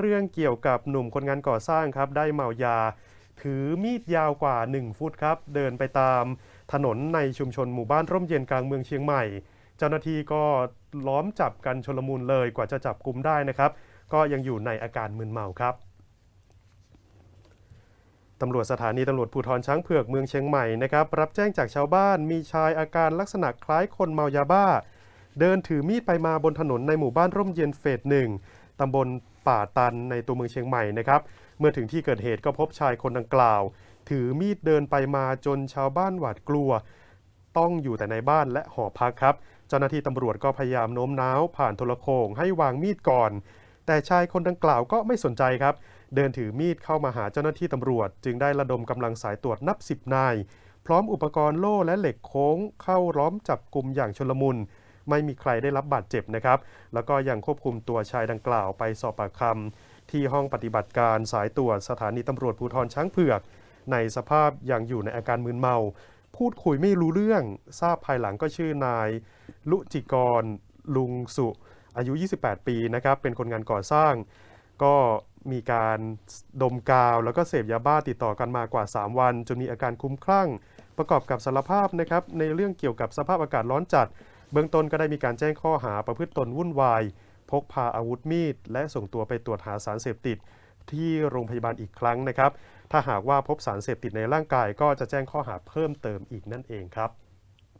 เรื่องเกี่ยวกับหนุ่มคนงานก่อสร้างครับ ได้เมายา ถือมีดยาวกว่า 1 ฟุตครับ เดินไปตามถนนในชุมชนหมู่บ้านร่มเย็นกลางเมืองเชียงใหม่ เจ้าหน้าที่ก็ล้อมจับกันชลมุนเลยกว่าจะจับกลุ่มได้นะครับ ก็ยังอยู่ในอาการมึนเมาครับตำรวจสถานีตำรวจภูธรช้างเผือกเมืองเชียงใหม่นะครับรับแจ้งจากชาวบ้านมีชายอาการลักษณะคล้ายคนเมายาบ้า เดินถือมีดไปมาบนถนนในหมู่บ้านร่มเย็นเฟสหนึ่ง ตำบลป่าตันในตัวเมืองเชียงใหม่นะครับ เมื่อถึงที่เกิดเหตุก็พบชายคนดังกล่าว ถือมีดเดินไปมาจนชาวบ้านหวาดกลัว ต้องอยู่แต่ในบ้านและหอพักครับ เจ้าหน้าที่ตำรวจก็พยายามโน้มน้าวผ่านโทรโขงให้วางมีดก่อน แต่ชายคนดังกล่าวก็ไม่สนใจครับ เดินถือมีดเข้ามาหาเจ้าหน้าที่ตำรวจ จึงได้ระดมกำลังสายตรวจนับสิบนาย พร้อมอุปกรณ์โล่และเหล็กโค้งเข้าล้อมจับกลุ่มอย่างชลมุน ไม่มีใครได้รับบาดเจ็บนะครับ แล้วก็ยังควบคุมตัวชายดังกล่าวไปสอบปากคำที่ห้องปฏิบัติการสายตรวจสถานีตำรวจภูธรช้างเผือก ในสภาพยังอยู่ในอาการมึนเมา พูดคุยไม่รู้เรื่อง ทราบภายหลังก็ชื่อนาย ลุจิกร ลุงสุ อายุ 28 ปีนะครับ เป็นคนงานก่อสร้าง ก็มีการดมกาว แล้วก็เสพยาบ้าติดต่อกันมากว่า 3 วัน จนมีอาการคุ้มคลั่ง ประกอบกับสารภาพนะครับในเรื่องเกี่ยวกับสภาพอากาศร้อนจัด เบื้องต้นก็ได้มีการแจ้งข้อหาประพฤติตนวุ่นวาย พกพาอาวุธมีด และส่งตัวไปตรวจหาสารเสพติดที่โรงพยาบาลอีกครั้งนะครับ ถ้าหากว่าพบสารเสพติดในร่างกายก็จะแจ้งข้อหาเพิ่มเติมอีกนั่นเองครับ